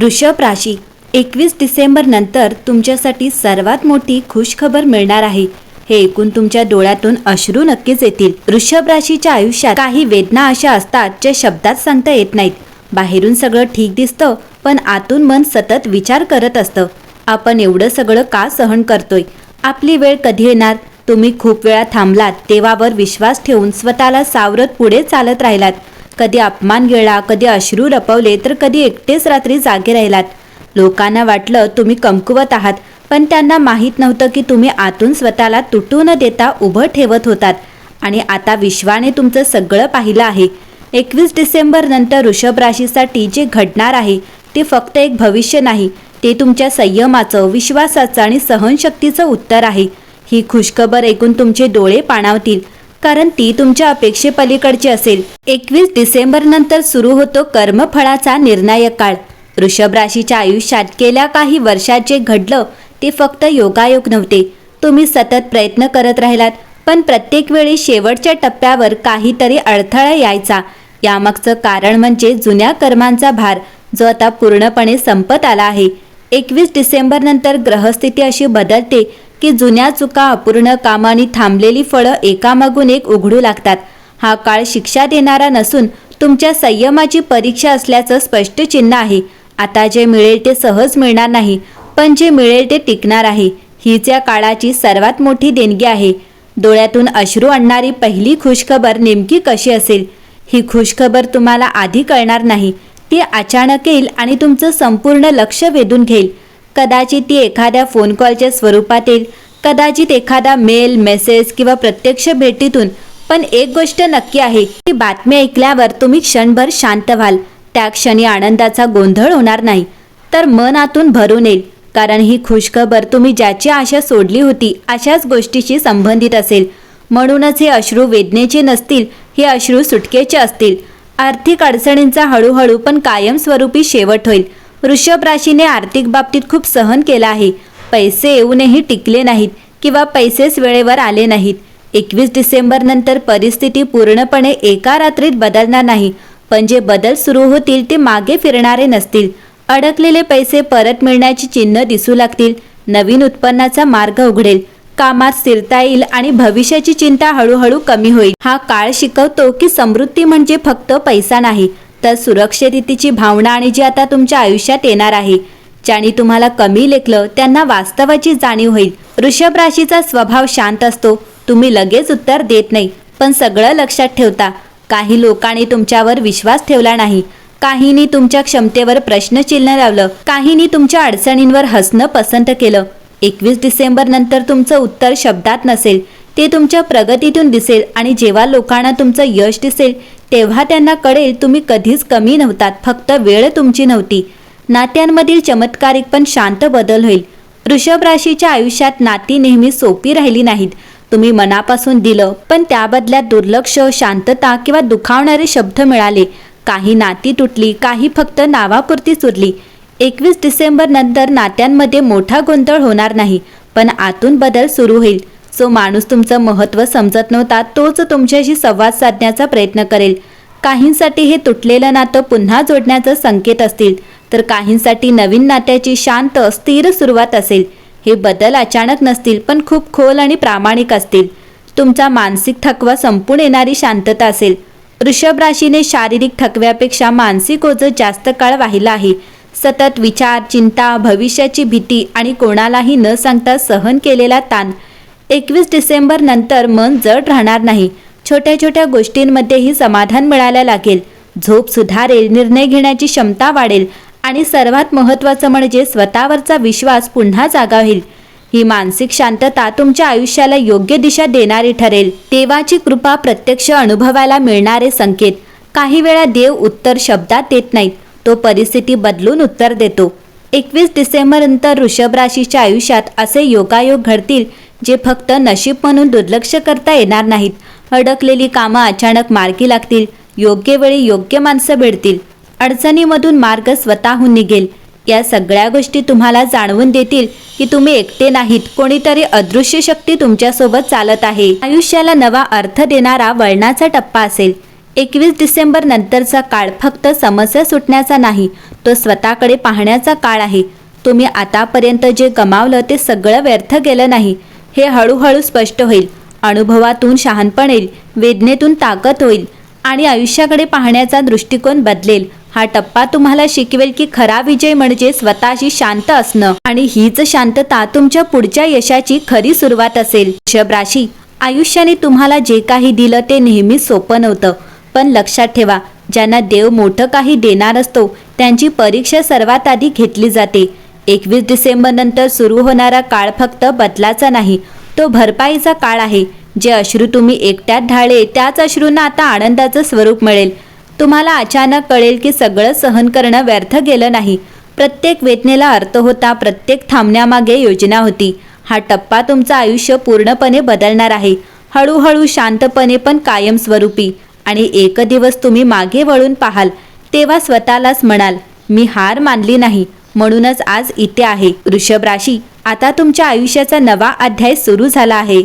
वृषभ राशी. एकवीस डिसेंबर नंतर तुमच्यासाठी सर्वात मोठी खुशखबर मिळणार आहे. हे ऐकून तुमच्या डोळ्यातून अश्रू नक्कीच येतील. वृषभ राशीच्या आयुष्यात काही वेदना अशा असतात ज्या शब्दात सांगता येत नाहीत. बाहेरून सगळं ठीक दिसतं पण आतून मन सतत विचार करत असतं. आपण एवढं सगळं का सहन करतोय? आपली वेळ कधी येणार? तुम्ही खूप वेळा थांबलात देवावर विश्वास ठेवून स्वतःला सावरत पुढे चालत राहिलात. कधी अपमान गेला कधी अश्रू लपवले तर कधी एकटेच रात्री जागे राहिलात. लोकांना वाटलं तुम्ही कमकुवत आहात पण त्यांना माहीत नव्हतं की तुम्ही आतून स्वतःला तुटू न देता उभं ठेवत होतात. आणि आता विश्वाने तुमचं सगळं पाहिलं आहे. एकवीस डिसेंबर नंतर वृषभ राशीसाठी जे घडणार आहे ते फक्त एक भविष्य नाही ते तुमच्या संयमाचं विश्वासाचं आणि सहनशक्तीचं उत्तर आहे. ही खुशखबर ऐकून तुमचे डोळे पाणावतील. कारण ती तुमच्या अपेक्षेपलीकडची असेल. एकवीस डिसेंबर नंतर सुरू होतो कर्मफळाचा निर्णायक काळ. वृषभ राशीच्या आयुष्यात गेल्या काही वर्षात जे घडलं ते फक्त योगायोग नव्हते. तुम्ही सतत प्रयत्न करत राहिलात पण प्रत्येक वेळी शेवटच्या टप्प्यावर काहीतरी अडथळा यायचा. यामागचं कारण म्हणजे जुन्या कर्मांचा भार जो आता पूर्णपणे संपत आला आहे. एकवीस डिसेंबर नंतर ग्रहस्थिती अशी बदलते की जुन्या चुका अपूर्ण कामानी थांबलेली फळं एकामागून एक उघडू लागतात. हा काळ शिक्षा देणारा नसून तुमच्या संयमाची परीक्षा असल्याचं स्पष्ट चिन्ह आहे. आता जे मिळेल ते सहज मिळणार नाही पण जे मिळेल ते टिकणार आहे. हीच या काळाची सर्वात मोठी देणगी आहे. डोळ्यातून अश्रू आणणारी पहिली खुशखबर नेमकी कशी असेल? ही खुशखबर तुम्हाला आधी कळणार नाही. ती अचानक येईल आणि तुमचं संपूर्ण लक्ष वेधून घेईल. कदाचित ती एखाद्या फोन कॉलच्या स्वरूपात येईल कदाचित एखादा मेल मेसेज किंवा प्रत्यक्ष भेटीतून पण एक गोष्ट नक्की आहे की बातमी ऐकल्यावर तुम्ही क्षणभर शांत व्हाल. त्या क्षणी आनंदाचा गोंधळ होणार नाही. तर मन आतून भरून येईल कारण ही खुशखबर तुम्ही ज्याची आशा सोडली होती अशाच गोष्टीशी संबंधित असेल. म्हणूनच हे अश्रू वेदनेचे नसतील हे अश्रू सुटकेचे असतील. आर्थिक अडचणींचा हळूहळू पण कायमस्वरूपी शेवट होईल. वृषभ राशीने आर्थिक बाबतीत खूप सहन केला आहे. पैसे येऊनही टिकले नाहीत किंवा पैसेच वेळेवर आले नाहीत. एकवीस डिसेंबर नंतर परिस्थिती पूर्णपणे एका रात्रीत बदलणार नाही. पण जे बदल सुरू होतील ते मागे फिरणारे नसतील. अडकलेले पैसे परत मिळण्याची चिन्ह दिसू लागतील. नवीन उत्पन्नाचा मार्ग उघडेल. कामात स्थिरता येईल आणि भविष्याची चिंता हळूहळू कमी होईल. हा काळ शिकवतो की समृद्धी म्हणजे फक्त पैसा नाही तर सुरक्षिततेची भावना आणि जी आता तुमच्या आयुष्यात येणार आहे ज्यांनी तुम्हाला कमी लेखलं त्यांना वास्तवाची जाणीव होईल. वृषभ राशीचा स्वभाव शांत असतो तुम्ही लगेच उत्तर देत नाही. पण सगळं लक्षात ठेवता काही लोकांनी तुमच्यावर विश्वास ठेवला नाही. काहींनी तुमच्या क्षमतेवर प्रश्नचिन्ह लावलं काहींनी तुमच्या अडचणींवर हसणं पसंत केलं. एकवीस डिसेंबर नंतर तुमचं उत्तर शब्दात नसेल ते तुमच्या प्रगतीतून दिसेल आणि जेव्हा लोकांना तुमचं यश दिसेल तेव्हा त्यांना कळेल तुम्ही कधीच कमी नव्हतात फक्त वेळ तुमची नव्हती. नात्यांमधील चमत्कारिक पण शांत बदल होईल. वृषभ राशीच्या आयुष्यात नाती नेहमी सोपी राहिली नाहीत. तुम्ही मनापासून दिलं पण त्या बदल्यात दुर्लक्ष शांतता किंवा दुखावणारे शब्द मिळाले. काही नाती तुटली काही फक्त नावापुरती सुरली. एकवीस डिसेंबर नंतर नात्यांमध्ये मोठा गोंधळ होणार नाही पण आतून बदल सुरू होईल. जो माणूस तुमचं महत्त्व समजत नव्हता तोच तुमच्याशी संवाद साधण्याचा प्रयत्न करेल. काहींसाठी हे तुटलेलं नातं पुन्हा जोडण्याचं संकेत असतील तर काहींसाठी नवीन नात्याची शांत स्थिर सुरुवात असेल. हे बदल अचानक नसतील पण खूप खोल आणि प्रामाणिक असतील. तुमचा मानसिक थकवा संपून येणारी शांतता असेल. वृषभ राशीने शारीरिक थकव्यापेक्षा मानसिक ओझं जास्त काळ वाहिला आहे. सतत विचार चिंता भविष्याची भीती आणि कोणालाही न सांगता सहन केलेला ताण एकवीस डिसेंबर नंतर मन जड राहणार नाही. छोट्या छोट्या गोष्टींमध्येही समाधान मिळायला लागेल. झोप सुधारेल निर्णय घेण्याची क्षमता वाढेल आणि सर्वात महत्त्वाचं म्हणजे स्वतःवरचा विश्वास पुन्हा जागा होईल ही मानसिक शांतता तुमच्या आयुष्याला योग्य दिशा देणारी ठरेल. देवाची कृपा प्रत्यक्ष अनुभवायला मिळणारे संकेत. काही वेळा देव उत्तर शब्दात देत नाहीत. तो परिस्थिती बदलून उत्तर देतो. एकवीस डिसेंबर नंतर वृषभ राशीच्या आयुष्यात असे योगायोग घडतील जे फक्त नशीब म्हणून दुर्लक्ष करता येणार नाहीत. अडकलेली कामं अचानक मार्गी लागतील. योग्य वेळी योग्य माणसं भेटतील अडचणीमधून मार्ग स्वतःहून निघेल. या सगळ्या गोष्टी तुम्हाला जाणवून देतील की तुम्ही एकटे नाहीत. कोणीतरी अदृश्य शक्ती तुमच्यासोबत चालत आहे. आयुष्याला नवा अर्थ देणारा वळणाचा टप्पा असेल. एकवीस डिसेंबर नंतरचा काळ फक्त समस्या सुटण्याचा नाही तो स्वतःकडे पाहण्याचा काळ आहे. तुम्ही आतापर्यंत जे गमावलं ते सगळं व्यर्थ गेलं नाही. हे हळूहळू स्पष्ट होईल. अनुभवातून शहाणपण येईल वेदनेतून ताकद होईल आणि आयुष्याकडे पाहण्याचा दृष्टिकोन बदलेल. हा टप्पा तुम्हाला शिकवेल की खरा विजय म्हणजे स्वतःशी शांत असणं. आणि हीच शांतता तुमच्या पुढच्या यशाची खरी सुरुवात असेल. वृषभ राशी आयुष्याने तुम्हाला जे काही दिलं ते नेहमी सोपं नव्हतं. पण लक्षात ठेवा ज्यांना देव मोठं काही देणार असतो त्यांची परीक्षा सर्वात आधी घेतली जाते. एकवीस डिसेंबर नंतर सुरू होणारा काळ फक्त बदलाचा नाही तो भरपाईचा काळ आहे. जे अश्रू तुम्ही एकट्यात ढाळे त्याच अश्रूंना आता आनंदाचं स्वरूप मिळेल. तुम्हाला अचानक कळेल की सगळं सहन करणं व्यर्थ गेलं नाही. प्रत्येक वेदनेला अर्थ होता प्रत्येक थांबण्यामागे योजना होती. हा टप्पा तुमचं आयुष्य पूर्णपणे बदलणार आहे. हळूहळू शांतपणे पण कायमस्वरूपी आणि एक दिवस तुम्ही मागे वळून पाहाल तेव्हा स्वतःलाच म्हणाल मी हार मानली नाही. म्हणूनच आज इथे आहे. वृषभ राशी आता तुमच्या आयुष्याचा नवा अध्याय सुरू झाला आहे.